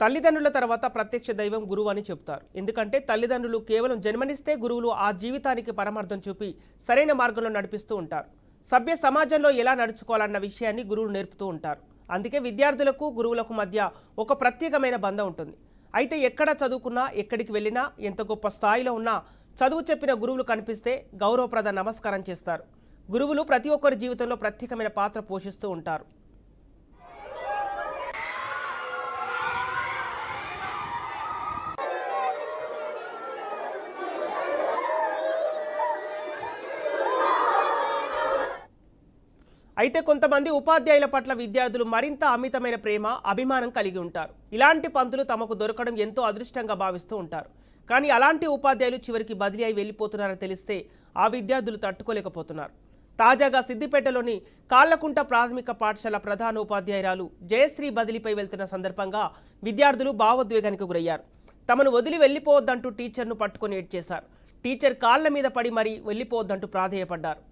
తల్లిదండ్రుల తర్వాత ప్రత్యక్ష దైవం గురువు అని చెప్తారు ఎందుకంటే తల్లిదండ్రులు కేవలం జన్మనిస్తే గురువులు ఆ జీవితానికి పరమార్థం చూపి సరైన మార్గంలో నడిపిస్తూ ఉంటారు. సభ్య సమాజంలో ఎలా నడుచుకోవాలన్న విషయాన్ని గురువులు నేర్పుతూ ఉంటారు. అందుకే విద్యార్థులకు గురువులకు మధ్య ఒక ప్రత్యేకమైన బంధం ఉంటుంది. అయితే ఎక్కడ చదువుకున్నా ఎక్కడికి వెళ్ళినా ఎంత గొప్ప స్థాయిలో ఉన్నా చదువు చెప్పిన గురువులు కనిపిస్తే గౌరవప్రద నమస్కారం చేస్తారు. గురువులు ప్రతి ఒక్కరి జీవితంలో ప్రత్యేకమైన పాత్ర పోషిస్తూ ఉంటారు. అయితే కొంతమంది ఉపాధ్యాయుల పట్ల విద్యార్థులు మరింత అమితమైన ప్రేమ అభిమానం కలిగి ఉంటారు. ఇలాంటి పంతులు తమకు దొరకడం ఎంతో అదృష్టంగా భావిస్తూ ఉంటారు. కానీ అలాంటి ఉపాధ్యాయులు చివరికి బదిలీ అయి వెళ్ళిపోతున్నారని తెలిస్తే ఆ విద్యార్థులు తట్టుకోలేకపోతున్నారు. తాజాగా సిద్దిపేటలోని కాళ్ళకుంట ప్రాథమిక పాఠశాల ప్రధాన ఉపాధ్యాయురాలు జయశ్రీ బదిలీపై వెళ్తున్న సందర్భంగా విద్యార్థులు భావోద్వేగానికి గురయ్యారు. తమను వదిలి వెళ్ళిపోవద్దంటూ టీచర్ను పట్టుకొని ఏడ్చేశారు. టీచర్ కాళ్ళ మీద పడి మరీ వెళ్ళిపోవద్దంటూ ప్రాధేయపడ్డారు.